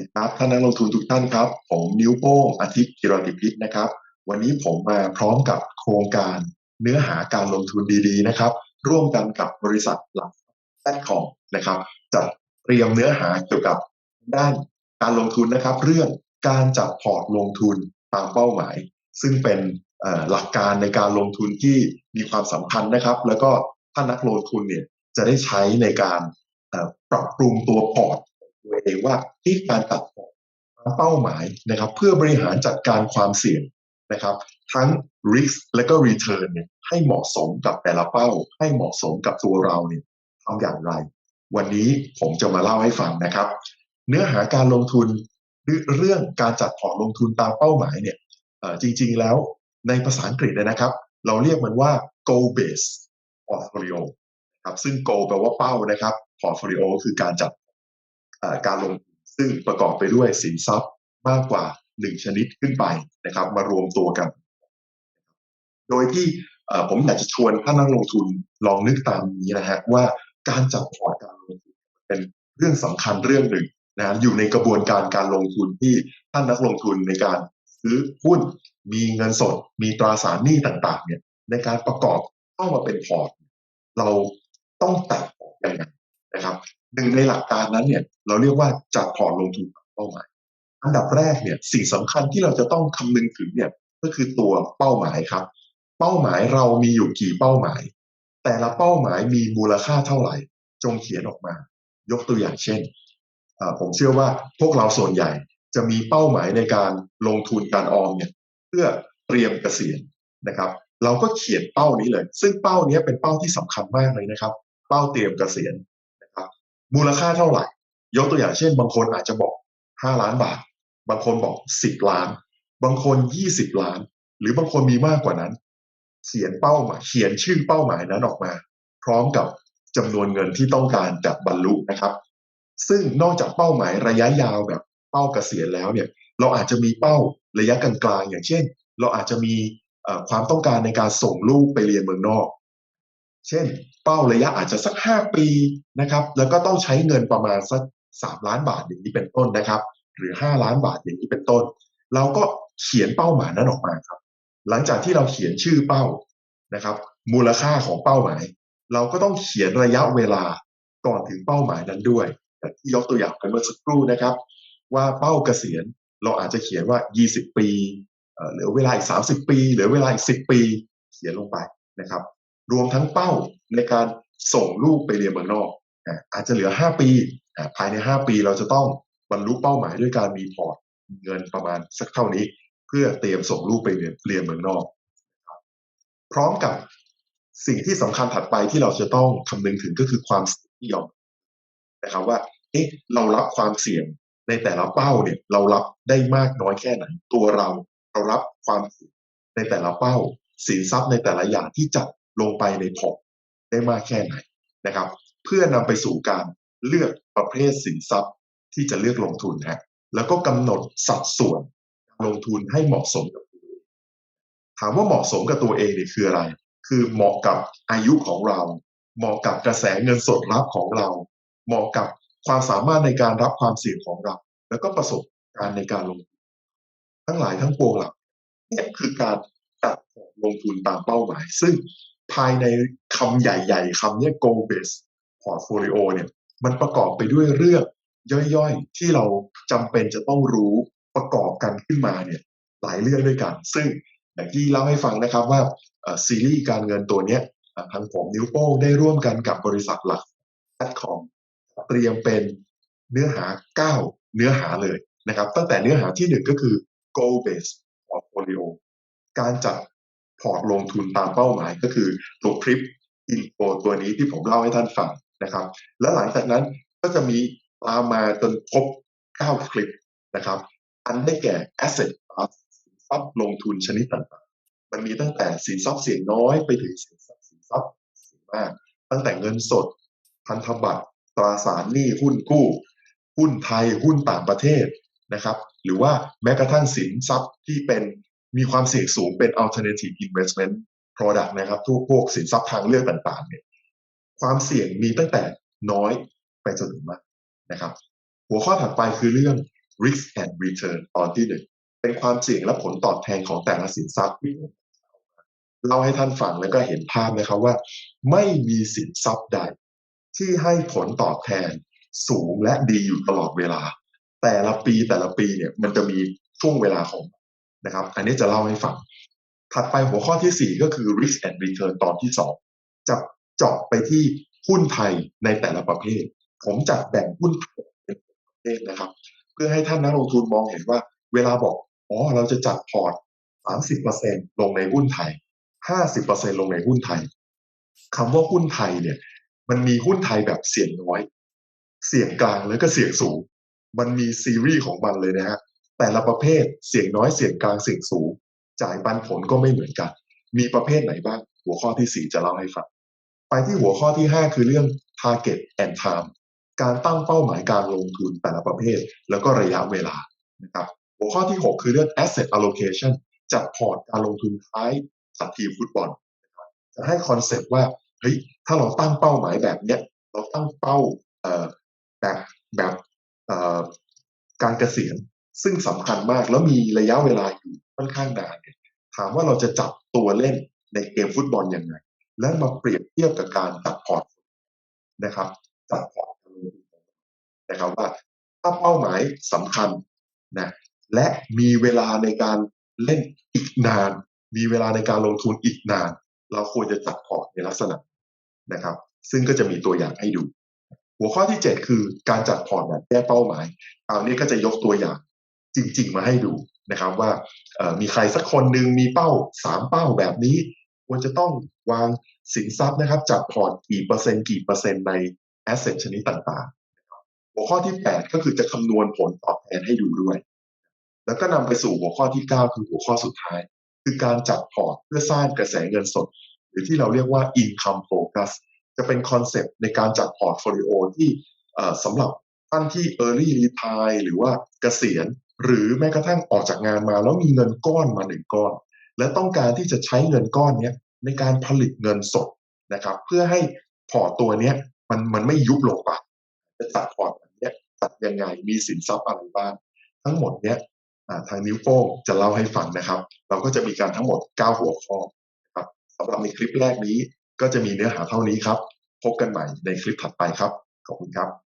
ดีครับท่านนักลงทุนทุกท่านครับ ผมนิ้วโป้งอาทิตย์กิรติพิษนะครับ วันนี้ผมมาพร้อมกับโครงการเนื้อหาการลงทุนดีๆนะครับ ร่วมกันกับบริษัทหลักแซดคอมนะครับจัดเตรียมเนื้อหาเกี่ยวกับด้านการลงทุนนะครับ เรื่องการจัดพอร์ตลงทุนตามเป้าหมาย ซึ่งเป็นหลักการในการลงทุนที่มีความสำคัญนะครับ แล้วก็ท่านนักลงทุนเนี่ยจะได้ใช้ในการปรับปรุงตัวพอร์ต ตัวเองว่าที่การตัดพอร์ตามเป้าหมายนะครับ เพื่อบริหารจัดการความเสี่ยงนะครับ ทั้ง risk และก็ return เนี่ยให้เหมาะสมกับแต่ละเป้า ให้เหมาะสมกับตัวเราเนี่ยทำอย่างไร วันนี้ผมจะมาเล่าให้ฟังนะครับ เนื้อหาการลงทุนเรื่องการจัดพอร์ตลงทุนตามเป้าหมายเนี่ยจริง ๆแล้วในภาษาอังกฤษเนี่ยนะครับ เราเรียกมันว่า goal based portfolio ครับซึ่ง goal แปลว่าเป้านะครับ portfolio คือการจัด การลงทุนซึ่งประกอบไปด้วยสินทรัพย์มากกว่าหนึ่งชนิดขึ้นไปนะครับ มารวมตัวกัน โดยที่ผมอยากจะชวนท่านนักลงทุนลองนึกตามนี้นะฮะว่าการจัดพอร์ตการลงทุนเป็นเรื่องสำคัญเรื่องหนึ่งนะอยู่ในกระบวนการการลงทุนที่ท่านนักลงทุนในการซื้อหุ้นมีเงินสด มีตราสารหนี้ต่าง ๆ เนี่ยในการประกอบเข้ามาเป็นพอร์ต เราต้องตัดอร์ตยังไง นะครับหนึ่งในหลักการนั้นเนี่ยเราเรียกว่าจัดพอร์ตลงทุนเป้าหมาย อันดับแรกเนี่ยสิ่งสำคัญที่เราจะต้องคำนึงถึงเนี่ยก็คือตัวเป้าหมายครับ เป้าหมายเรามีอยู่กี่เป้าหมาย แต่ละเป้าหมายมีมูลค่าเท่าไหร่ จงเขียนออกมา ยกตัวอย่างเช่น ผมเชื่อว่าพวกเราส่วนใหญ่จะมีเป้าหมายในการลงทุนการออมเนี่ยเพื่อเตรียมเกษียณนะครับ เราก็เขียนเป้านี้เลย ซึ่งเป้านี้เป็นเป้าที่สำคัญมากเลยนะครับ เป้าเตรียมเกษียณ มูลค่าเท่าไหร่ ยกตัวอย่างเช่น บางคนอาจจะบอก 5 ล้านบาท บางคนบอก 10 ล้าน บางคน 20 ล้าน หรือบางคนมีมากกว่านั้น เขียนเป้าหมายเขียนชื่อเป้าหมายนั้นออกมา พร้อมกับจำนวนเงินที่ต้องการจะบรรลุนะครับ ซึ่งนอกจากเป้าหมายระยะยาวแบบเป้าเกษียณแล้วเนี่ยเราอาจจะมีเป้าระยะกลางๆอย่างเช่น เราอาจจะมีความต้องการในการส่งลูกไปเรียนเมืองนอก เช่น เป้าระยะอาจจะสักห้าปีนะครับ แล้วก็ต้องใช้เงินประมาณสักสามล้านบาทอย่างนี้เป็นต้นนะครับ หรือห้าล้านบาทอย่างนี้เป็นต้น เราก็เขียนเป้าหมายนั้นออกมาครับ หลังจากที่เราเขียนชื่อเป้านะครับ มูลค่าของเป้าหมาย เราก็ต้องเขียนระยะเวลาก่อนถึงเป้าหมายนั้นด้วยอย่ที่ยกตัวอย่างไปเมื่อสักครู่นะครับ ว่าเป้าเกษียณเราอาจจะเขียนว่า 20 ปีเอ่อเหลือเวลาอีก 30 ปี เหลือเวลาอีก 10 ปี เขียนลงไปนะครับ รวมทั้งเป้าในการส่งลูกไปเรียนเมืองนอกอาจจะเหลือ 5 ปี ภายใน 5 ปีเราจะต้องบรรลุเป้าหมายด้วยการมีพอร์ตเงินประมาณสักเท่านี้ เพื่อเตรียมส่งลูกไปเรียนเรียนเมืองนอก พร้อมกับสิ่งที่สำคัญถัดไปที่เราจะต้องคำนึงถึงก็คือความเสี่ยงที่ยอมนะครับว่าเอ๊ะเรารับความเสี่ยงในแต่ละเป้าเนี่ยเรารับได้มากน้อยแค่ไหนตัวเราเรารับความเสี่ยงในแต่ละเป้าสินทรัพย์ในแต่ละอย่างที่จัด ลงไปในพอร์ตได้มากแค่ไหนนะครับ เพื่อนำไปสู่การเลือกประเภทสินทรัพย์ที่จะเลือกลงทุนฮะแล้วก็กำหนดสัดส่วนลงทุนให้เหมาะสมกับตัวเองถามว่าเหมาะสมกับตัวเองเนี่ยคืออะไร คือเหมาะกับอายุของเรา เหมาะกับกระแสเงินสดรับของเรา เหมาะกับความสามารถในการรับความเสี่ยงของเรา แล้วก็ประสบการณ์ในการลงทุนทั้งหลายทั้งปวงเหล่าเนี่ยคือการตัดพอร์ตลงทุนตามเป้าหมาย ซึ่ง ภายในคำใหญ่ๆคำเนี้ย goal based portfolio เนี่ยมันประกอบไปด้วยเรื่องย่อยๆ ที่เราจำเป็นจะต้องรู้ประกอบกันขึ้นมาเนี่ยหลายเรื่องด้วยกัน ซึ่งอย่างที่เล่าให้ฟังนะครับว่าซีรีส์การเงินตัวเนี้ยทางผมนิ้วโป้งได้ร่วมกันกับบริษัทหลักแพลตคอมเตรียมเป็นเนื้อหา 9 เนื้อหาเลยนะครับ ตั้งแต่เนื้อหาที่หนึ่งก็คือ goal based portfolio การจัด พอร์ตลงทุนตามเป้าหมายก็คือตัวคลิปอินโฟตัวนี้ที่ผมเล่าให้ท่านฟังนะครับ และหลังจากนั้นก็จะมีตามมาจนครบ 9 คลิปนะครับ อันได้แก่ asset class สินทรัพย์ลงทุนชนิดต่างๆ มันมีตั้งแต่สินทรัพย์เสี่ยงน้อยไปถึงสินทรัพย์สินทรัพย์เสี่ยงมาก ตั้งแต่เงินสด พันธบัตร ตราสารหนี้หุ้นกู้ หุ้นไทยหุ้นต่างประเทศนะครับ หรือว่าแม้กระทั่งสินทรัพย์ที่เป็น มีความเสี่ยงสูงเป็น alternative investment product นะครับทุกพวกสินทรัพย์ทางเลือกต่างๆเนี่ยความเสี่ยงมีตั้งแต่น้อยไปจนถึงมากนะครับ หัวข้อถัดไปคือเรื่อง risk and return ตอนที่หนึ่งเป็นความเสี่ยงและผลตอบแทนของแต่ละสินทรัพย์เล่าให้ท่านฟังแล้วก็เห็นภาพนะครับว่า ไม่มีสินทรัพย์ใด ที่ให้ผลตอบแทนสูงและดีอยู่ตลอดเวลา แต่ละปีแต่ละปีเนี่ยมันจะมีช่วงเวลาของ นะครับ อันนี้จะเล่าให้ฟัง ถัดไปหัวข้อที่ 4 ก็คือ risk and return ตอนที่ 2 จะเจาะไปที่หุ้นไทยในแต่ละประเภท ผมจัดแบ่งหุ้นเป็นประเภทนะครับ เพื่อให้ท่านนักลงทุนมองเห็นว่า เวลาบอกอ๋อเราจะจัดพอร์ต 30%ลงในหุ้นไทย 50%ลงในหุ้นไทยคำว่าหุ้นไทยเนี่ย มันมีหุ้นไทยแบบเสี่ยงน้อย เสี่ยงกลางแล้วก็เสี่ยงสูง มันมีซีรีส์ของมันเลยนะฮะ แต่ละประเภทเสี่ยงน้อยเสี่ยงกลางเสี่ยงสูง จ่ายปันผลก็ไม่เหมือนกัน มีประเภทไหนบ้าง หัวข้อที่ 4 จะเล่าให้ฟัง ไปที่หัวข้อที่ 5 คือเรื่อง target and time การตั้งเป้าหมายการลงทุนแต่ละประเภท แล้วก็ระยะเวลานะครับหัวข้อที่ 6 คือเรื่อง asset allocation จัดพอร์ตการลงทุนท้ายสัตทีมฟุตบอลจะให้คอนเซปต์ว่าเฮ้ยถ้าเราตั้งเป้าหมายแบบเนี้ยเราตั้งเป้าแบบแบบการเกษียณ ซึ่งสำคัญมากแล้วมีระยะเวลาอยู่ค่อนข้างนานเนี่ยถามว่าเราจะจับตัวเล่นในเกมฟุตบอลยังไง แล้วมาเปรียบเทียบกับการจัดพอร์ตนะครับจัดพอร์ตนะครับว่าถ้าเป้าหมายสำคัญนะและมีเวลาในการเล่นอีกนาน มีเวลาในการลงทุนอีกนาน เราควรจะจัดพอร์ตในลักษณะนะครับ ซึ่งก็จะมีตัวอย่างให้ดู หัวข้อที่ 7 คือการจัดพอร์ตแบบแก้เป้าหมายคราวนี้ก็จะยกตัวอย่าง จริง ๆ มาให้ดูนะครับว่ามีใครสักคนหนึ่งมีเป้าสามเป้าแบบนี้ควรจะต้องวางสินทรัพย์นะครับ จัดพอร์ตกี่เปอร์เซ็นต์กี่เปอร์เซ็นต์ในแอสเซทชนิดต่างๆ หัวข้อที่ 8 ก็คือจะคำนวณผลตอบแทนให้ดูด้วย แล้วก็นำไปสู่หัวข้อที่ 9 คือหัวข้อสุดท้าย คือการจัดพอร์ตเพื่อสร้างกระแสเงินสด หรือที่เราเรียกว่า income focus จะเป็นคอนเซปต์ในการจัดพอร์ตโฟลิโอที่สำหรับท่านที่ early retire หรือว่าเกษียณ หรือแม้กระทั่งออกจากงานมาแล้วมีเงินก้อนมาหนึ่งก้อน และต้องการที่จะใช้เงินก้อนนี้ในการผลิตเงินสดนะครับ เพื่อให้พอร์ตตัวนี้มันมันไม่ยุบลงไปจะจัดพอร์ตแบบนี้จัดยังไงมีสินทรัพย์อะไรบ้างทั้งหมดเนี้ยทางนิ้วโป้งจะเล่าให้ฟังนะครับ เราก็จะมีการทั้งหมด 9 หัวข้อครับสำหรับในคลิปแรกนี้ก็จะมีเนื้อหาเท่านี้ครับ พบกันใหม่ในคลิปถัดไปครับ ขอบคุณครับ